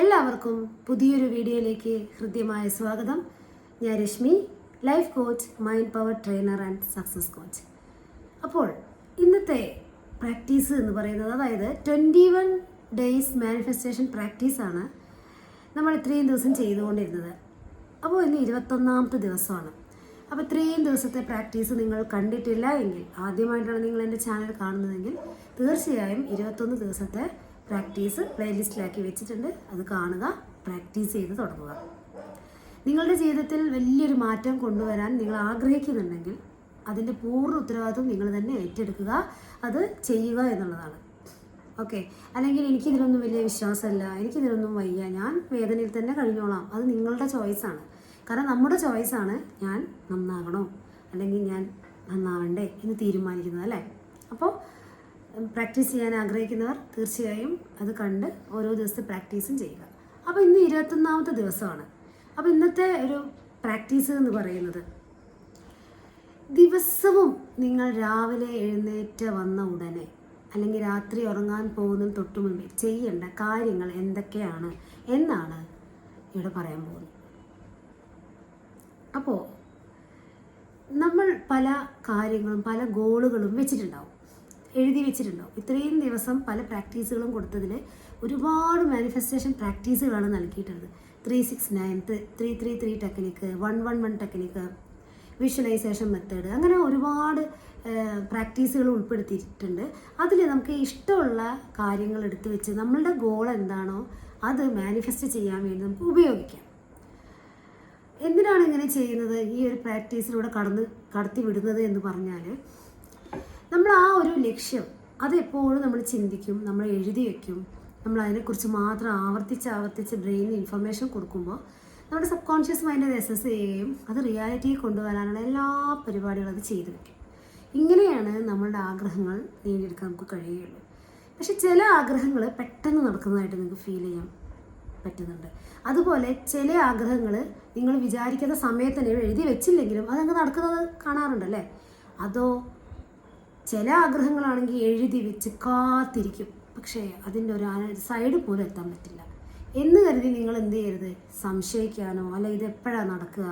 എല്ലാവർക്കും പുതിയൊരു വീഡിയോയിലേക്ക് ഹൃദ്യമായ സ്വാഗതം. ഞാൻ Reshmi life coach mind power trainer and success coach അപ്പോൾ ഇന്നത്തെ പ്രാക്ടീസ് എന്ന് പറയുന്നത് അതായത് ട്വന്റി വൺ ഡേയ്സ് മാനിഫെസ്റ്റേഷൻ പ്രാക്ടീസാണ് നമ്മൾ ഇത്രയും ദിവസം ചെയ്തുകൊണ്ടിരുന്നത്. അപ്പോൾ ഇന്ന് ഇരുപത്തൊന്നാമത്തെ ദിവസമാണ്. അപ്പോൾ ഇത്രയും ദിവസത്തെ പ്രാക്ടീസ് നിങ്ങൾ കണ്ടിട്ടില്ല എങ്കിൽ ആദ്യമായിട്ടാണ് നിങ്ങൾ എന്റെ ചാനൽ കാണുന്നതെങ്കിൽ തീർച്ചയായും ഇരുപത്തൊന്ന് ദിവസത്തെ പ്രാക്ടീസ് പ്ലേലിസ്റ്റിലാക്കി വെച്ചിട്ടുണ്ട്. അത് കാണുക പ്രാക്ടീസ് ചെയ്ത് തുടങ്ങുക. നിങ്ങളുടെ ജീവിതത്തിൽ വലിയൊരു മാറ്റം കൊണ്ടുവരാൻ നിങ്ങൾ ആഗ്രഹിക്കുന്നുണ്ടെങ്കിൽ അതിന്റെ പൂർണ ഉത്തരവാദിത്വം നിങ്ങൾ തന്നെ ഏറ്റെടുക്കുക. അത് ചെയ്യുക എന്നുള്ളതാണ്. ഓക്കെ. അല്ലെങ്കിൽ എനിക്കിതിലൊന്നും വലിയ വിശ്വാസമല്ല എനിക്കിതിലൊന്നും വയ്യ ഞാൻ വേദനയിൽ തന്നെ കഴിഞ്ഞോളാം. അത് നിങ്ങളുടെ ചോയ്സാണ് കാരണം നമ്മുടെ ചോയ്സാണ് ഞാൻ നന്നാകണോ? അല്ലെങ്കിൽ ഞാൻ നന്നാവണ്ടേ എന്ന് തീരുമാനിക്കുന്നത് അല്ലേ? അപ്പോൾ പ്രാക്ടീസ് ചെയ്യാൻ ആഗ്രഹിക്കുന്നവർ തീർച്ചയായും അത് കണ്ട് ഓരോ ദിവസത്തെ പ്രാക്ടീസും ചെയ്യുക. അപ്പോൾ ഇന്ന് ഇരുപത്തൊന്നാമത്തെ ദിവസമാണ്. അപ്പോൾ ഇന്നത്തെ ഒരു പ്രാക്ടീസ് എന്ന് പറയുന്നത് ദിവസവും നിങ്ങൾ രാവിലെ എഴുന്നേറ്റ് വന്ന ഉടനെ അല്ലെങ്കിൽ രാത്രി ഉറങ്ങാൻ പോകുന്നതിന് തൊട്ട് മുമ്പേ ചെയ്യേണ്ട കാര്യങ്ങൾ എന്തൊക്കെയാണ് എന്നാണ് ഇവിടെ പറയാൻ പോകുന്നത്. അപ്പോൾ നമ്മൾ പല കാര്യങ്ങളും പല ഗോളുകളും വെച്ചിട്ടുണ്ടാവും. എഴുതി വെച്ചിട്ടുണ്ടാവും ഇത്രയും ദിവസം പല പ്രാക്ടീസുകളും കൊടുത്തതിൽ ഒരുപാട് മാനിഫെസ്റ്റേഷൻ പ്രാക്ടീസുകളാണ് നൽകിയിട്ടുള്ളത്. Three six nine three three three technique one one one technique visualisation method അങ്ങനെ ഒരുപാട് പ്രാക്ടീസുകൾ ഉൾപ്പെടുത്തിയിട്ടുണ്ട്. അതിൽ നമുക്ക് ഇഷ്ടമുള്ള കാര്യങ്ങൾ എടുത്തു വെച്ച് നമ്മളുടെ ഗോൾ എന്താണോ അത് മാനിഫെസ്റ്റ് ചെയ്യാൻ വേണ്ടി നമുക്ക് ഉപയോഗിക്കാം. എന്തിനാണ് ഇങ്ങനെ ചെയ്യുന്നത്? ഈ ഒരു പ്രാക്ടീസിലൂടെ കടന്ന് കടത്തി വിടുന്നത് എന്ന് പറഞ്ഞാൽ നമ്മൾ ആ ഒരു ലക്ഷ്യം അത് എപ്പോഴും നമ്മൾ ചിന്തിക്കും നമ്മൾ എഴുതി വയ്ക്കും നമ്മൾ അതിനെക്കുറിച്ച് മാത്രം ആവർത്തിച്ച് ആവർത്തിച്ച് ബ്രെയിനിന് ഇൻഫർമേഷൻ കൊടുക്കുമ്പോൾ നമ്മുടെ സബ് കോൺഷ്യസ് മൈൻഡ് അത് എസസ് ചെയ്യുകയും അത് റിയാലിറ്റിയിൽ കൊണ്ടുവരാനുള്ള എല്ലാ പരിപാടികളും അത് ചെയ്തു വയ്ക്കും ഇങ്ങനെയാണ് നമ്മളുടെ ആഗ്രഹങ്ങൾ നേടിയെടുക്കാൻ നമുക്ക് കഴിയുകയുള്ളൂ. പക്ഷെ ചില ആഗ്രഹങ്ങൾ പെട്ടെന്ന് നടക്കുന്നതായിട്ട് നിങ്ങൾക്ക് ഫീൽ ചെയ്യാം പറ്റുന്നുണ്ട്. അതുപോലെ ചില ആഗ്രഹങ്ങൾ നിങ്ങൾ വിചാരിക്കുന്ന സമയത്ത് തന്നെ എഴുതി വെച്ചില്ലെങ്കിലും അതങ്ങ് നടക്കുന്നത് കാണാറുണ്ടല്ലേ? അതോ ചില ആഗ്രഹങ്ങളാണെങ്കിൽ എഴുതി വെച്ച് കാത്തിരിക്കും. പക്ഷേ അതിന്റെ ഒരു സൈഡ് പോലും എത്താൻ പറ്റില്ല. എന്ന് കരുതി നിങ്ങൾ എന്ത് ചെയ്യരുത്? സംശയിക്കാനോ അല്ല ഇത് എപ്പോഴാണ് നടക്കുക?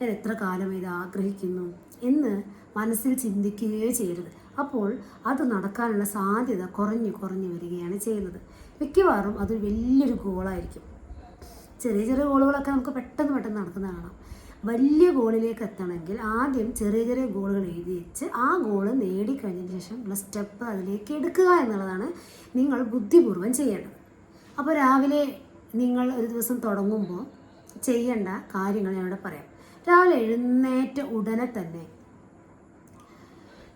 ഞാൻ എത്ര കാലം ഇത് ആഗ്രഹിക്കുന്നു? എന്ന് മനസ്സിൽ ചിന്തിക്കുകയോ ചെയ്യരുത്. അപ്പോൾ അത് നടക്കാനുള്ള സാധ്യത കുറഞ്ഞു കുറഞ്ഞു വരികയാണ് ചെയ്യുന്നത്. മിക്കവാറും അത് വലിയൊരു ഗോളായിരിക്കും ചെറിയ ചെറിയ ഗോളുകളൊക്കെ നമുക്ക് പെട്ടെന്ന് പെട്ടെന്ന് നടക്കുന്ന കാണാം വലിയ ഗോളിലേക്ക് എത്തണമെങ്കിൽ ആദ്യം ചെറിയ ചെറിയ ഗോളുകൾ എഴുതി വെച്ച് ആ ഗോൾ നേടിക്കഴിഞ്ഞതിന് ശേഷം ഉള്ള സ്റ്റെപ്പ് അതിലേക്ക് എടുക്കുക എന്നുള്ളതാണ് നിങ്ങൾ ബുദ്ധിപൂർവം ചെയ്യേണ്ടത്. അപ്പോൾ രാവിലെ നിങ്ങൾ ഒരു ദിവസം തുടങ്ങുമ്പോൾ ചെയ്യേണ്ട കാര്യങ്ങൾ ഞാനിവിടെ പറയാം. രാവിലെ എഴുന്നേറ്റ ഉടനെ തന്നെ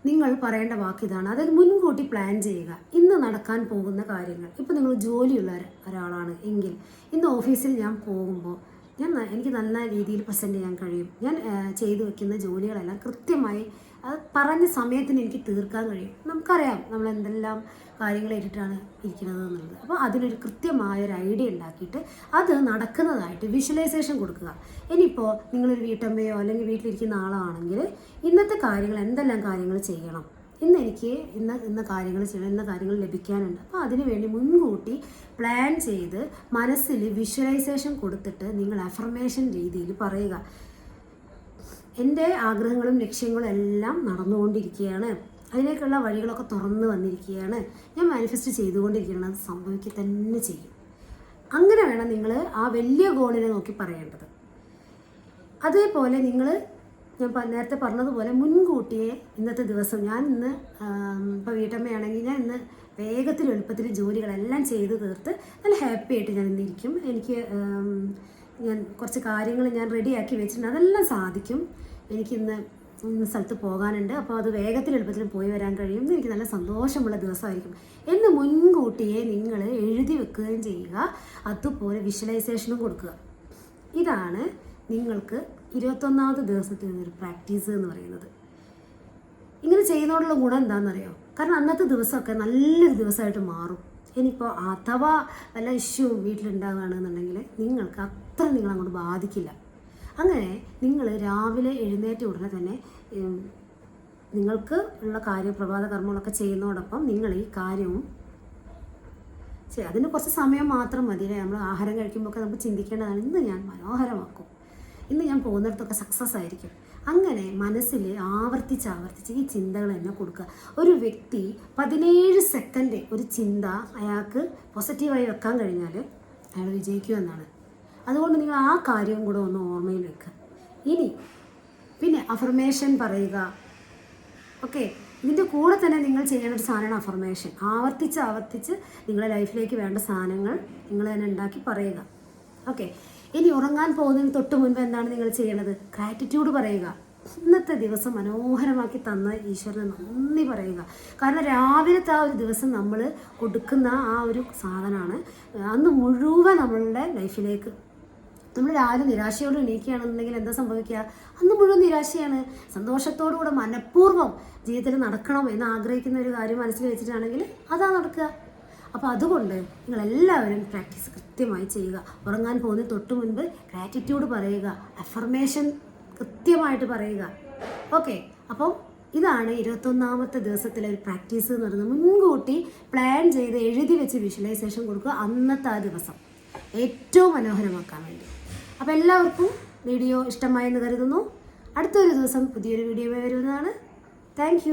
നിങ്ങൾ പറയേണ്ട വാക്ക് ഇതാണ്. അതായത് മുൻകൂട്ടി പ്ലാൻ ചെയ്യുക. ഇന്ന് നടക്കാൻ പോകുന്ന കാര്യങ്ങൾ. ഇപ്പോൾ നിങ്ങൾ ജോലിയുള്ള ഒര- ഒരാളാണ് എങ്കിൽ ഇന്ന് ഓഫീസിൽ ഞാൻ പോകുമ്പോൾ ഞാൻ എനിക്ക് നല്ല രീതിയിൽ പ്രസന്റ് ചെയ്യാൻ കഴിയും. ഞാൻ ചെയ്തു വെക്കുന്ന ജോലികളെല്ലാം കൃത്യമായി അത് പറഞ്ഞ സമയത്തിന് എനിക്ക് തീർക്കാൻ കഴിയും. നമുക്കറിയാം നമ്മൾ എന്തെല്ലാം കാര്യങ്ങൾ ഏറ്റിട്ടാണ് ഇരിക്കുന്നത് എന്നുള്ളത്. അപ്പോൾ അതിനൊരു കൃത്യമായ ഒരു ഐഡിയ ഉണ്ടാക്കിയിട്ട് അത് നടക്കുന്നതായിട്ട് വിഷ്വലൈസേഷൻ കൊടുക്കുക. ഇനിയിപ്പോൾ നിങ്ങളൊരു വീട്ടമ്മയോ അല്ലെങ്കിൽ വീട്ടിലിരിക്കുന്ന ആളാണെങ്കിൽ ഇന്നത്തെ കാര്യങ്ങൾ എന്തെല്ലാം കാര്യങ്ങൾ ചെയ്യണം? ഇന്ന് എനിക്ക് ഇന്ന ഇന്ന കാര്യങ്ങൾ ചെയ്യണം ഇന്ന കാര്യങ്ങൾ ലഭിക്കാനുണ്ട്. അപ്പോൾ അതിനുവേണ്ടി മുൻകൂട്ടി പ്ലാൻ ചെയ്ത് മനസ്സിൽ വിഷ്വലൈസേഷൻ കൊടുത്തിട്ട് നിങ്ങൾ അഫർമേഷൻ രീതിയിൽ പറയുക. എന്റെ ആഗ്രഹങ്ങളും ലക്ഷ്യങ്ങളും എല്ലാം നടന്നുകൊണ്ടിരിക്കുകയാണ്. അതിലേക്കുള്ള വഴികളൊക്കെ തുറന്നു വന്നിരിക്കുകയാണ്. ഞാൻ മാനിഫെസ്റ്റ് ചെയ്തുകൊണ്ടിരിക്കുകയാണ് അത് സംഭവിക്കുക തന്നെ ചെയ്യും. അങ്ങനെ വേണം നിങ്ങൾ ആ വലിയ ഗോളിനെ നോക്കി പറയേണ്ടത്. അതേപോലെ നിങ്ങൾ ഞാൻ നേരത്തെ പറഞ്ഞതുപോലെ മുൻകൂട്ടിയെ ഇന്നത്തെ ദിവസം ഞാൻ ഇന്ന് ഇപ്പോൾ വീട്ടമ്മയാണെങ്കിൽ ഞാൻ ഇന്ന് വേഗത്തിൽ എളുപ്പത്തിൽ ജോലികളെല്ലാം ചെയ്ത് തീർത്ത് നല്ല ഹാപ്പി ആയിട്ട് ഞാൻ ഇന്നിരിക്കും എനിക്ക് ഞാൻ കുറച്ച് കാര്യങ്ങൾ ഞാൻ റെഡിയാക്കി വെച്ചിട്ടുണ്ട്. അതെല്ലാം സാധിക്കും. എനിക്കിന്ന് ഇന്ന് സ്ഥലത്ത് പോകാനുണ്ട്. അപ്പോൾ അത് വേഗത്തിൽ എളുപ്പത്തിൽ പോയി വരാൻ കഴിയും. എനിക്ക് നല്ല സന്തോഷമുള്ള ദിവസമായിരിക്കും. എന്ന് മുൻകൂട്ടിയെ നിങ്ങൾ എഴുതി വെക്കുകയും ചെയ്യുക. അതുപോലെ വിഷ്വലൈസേഷനും കൊടുക്കുക. ഇതാണ് നിങ്ങൾക്ക് ഇരുപത്തൊന്നാമത്തെ ദിവസത്തിൽ ഒരു പ്രാക്ടീസ് എന്ന് പറയുന്നത്. ഇങ്ങനെ ചെയ്യുന്നതോടുള്ള ഗുണം എന്താണെന്നറിയോ? കാരണം അന്നത്തെ ദിവസമൊക്കെ നല്ലൊരു ദിവസമായിട്ട് മാറും. ഇനിയിപ്പോൾ അഥവാ വല്ല ഇഷ്യൂ വീട്ടിലുണ്ടാകുകയാണെന്നുണ്ടെങ്കിൽ നിങ്ങൾക്ക് അത്ര നിങ്ങളങ്ങോട്ട് ബാധിക്കില്ല. അങ്ങനെ നിങ്ങൾ രാവിലെ എഴുന്നേറ്റ ഉടനെ തന്നെ നിങ്ങൾക്ക് ഉള്ള കാര്യം പ്രഭാത കർമ്മങ്ങളൊക്കെ ചെയ്യുന്നതോടൊപ്പം നിങ്ങൾ ഈ കാര്യവും അതിന് കുറച്ച് സമയം മാത്രം മതി നമ്മൾ ആഹാരം കഴിക്കുമ്പോൾ ഒക്കെ നമുക്ക് ചിന്തിക്കേണ്ടതാണ്. ഇന്ന് ഞാൻ മനോഹരമാക്കും. ഇന്ന് ഞാൻ പോകുന്നിടത്തൊക്കെ സക്സസ് ആയിരിക്കും. അങ്ങനെ മനസ്സിൽ ആവർത്തിച്ച് ആവർത്തിച്ച് ഈ ചിന്തകൾ തന്നെ കൊടുക്കുക. ഒരു വ്യക്തി പതിനേഴ് സെക്കൻഡ് ഒരു ചിന്ത അയാൾക്ക് പോസിറ്റീവായി വെക്കാൻ കഴിഞ്ഞാൽ അയാൾ വിജയിക്കുമെന്നാണ് അതുകൊണ്ട് നിങ്ങൾ ആ കാര്യം കൂടെ ഒന്ന് ഓർമ്മയിൽ വെക്കുക. ഇനി പിന്നെ അഫർമേഷൻ പറയുക. ഓക്കെ ഇതിന്റെ കൂടെ തന്നെ നിങ്ങൾ ചെയ്യേണ്ട ഒരു സാധനമാണ് അഫർമേഷൻ ആവർത്തിച്ച് ആവർത്തിച്ച് നിങ്ങളുടെ ലൈഫിലേക്ക് വേണ്ട സാധനങ്ങൾ നിങ്ങൾ തന്നെ ഉണ്ടാക്കി പറയുക. ഓക്കെ ഇനി ഉറങ്ങാൻ പോകുന്നതിന് തൊട്ട് മുൻപ് എന്താണ് നിങ്ങൾ ചെയ്യേണ്ടത്? ഗ്രാറ്റിറ്റ്യൂഡ് പറയുക. ഇന്നത്തെ ദിവസം മനോഹരമാക്കി തന്ന ഈശ്വരന് നന്ദി പറയുക. കാരണം രാവിലത്തെ ആ ഒരു ദിവസം നമ്മൾ കൊടുക്കുന്ന ആ ഒരു സാധനമാണ് അന്ന് മുഴുവൻ നമ്മളുടെ ലൈഫിലേക്ക് നമ്മൾ രാവിലെ നിരാശയോട് എണീക്കുകയാണെന്നുണ്ടെങ്കിൽ എന്താ സംഭവിക്കുക? അന്ന് മുഴുവൻ നിരാശയാണ്. സന്തോഷത്തോടുകൂടെ മനഃപൂർവം ജീവിതത്തിൽ നടക്കണം എന്ന് ആഗ്രഹിക്കുന്ന ഒരു കാര്യം മനസ്സിൽ വെച്ചിട്ടാണെങ്കിൽ അതാ നടക്കുക. അപ്പോൾ അതുകൊണ്ട് നിങ്ങൾ എല്ലാവരും പ്രാക്ടീസ് കൃത്യമായി ചെയ്യുക. ഉറങ്ങാൻ പോകുന്ന തൊട്ട് മുൻപ് ഗ്രാറ്റിറ്റ്യൂഡ് പറയുക. അഫർമേഷൻ കൃത്യമായിട്ട് പറയുക. ഓക്കെ അപ്പോൾ ഇതാണ് ഇരുപത്തൊന്നാമത്തെ ദിവസത്തിലെ ഒരു പ്രാക്ടീസ് എന്ന് പറയുന്നത്. മുൻകൂട്ടി പ്ലാൻ ചെയ്ത് എഴുതി വെച്ച് വിഷ്വലൈസേഷൻ കൊടുക്കുക അന്നത്തെ ആ ദിവസം. ഏറ്റവും മനോഹരമാക്കാൻ വേണ്ടി. അപ്പോൾ എല്ലാവർക്കും വീഡിയോ ഇഷ്ടമായെന്ന് കരുതുന്നു. അടുത്തൊരു ദിവസം പുതിയൊരു വീഡിയോ വരുന്നതാണ്. താങ്ക്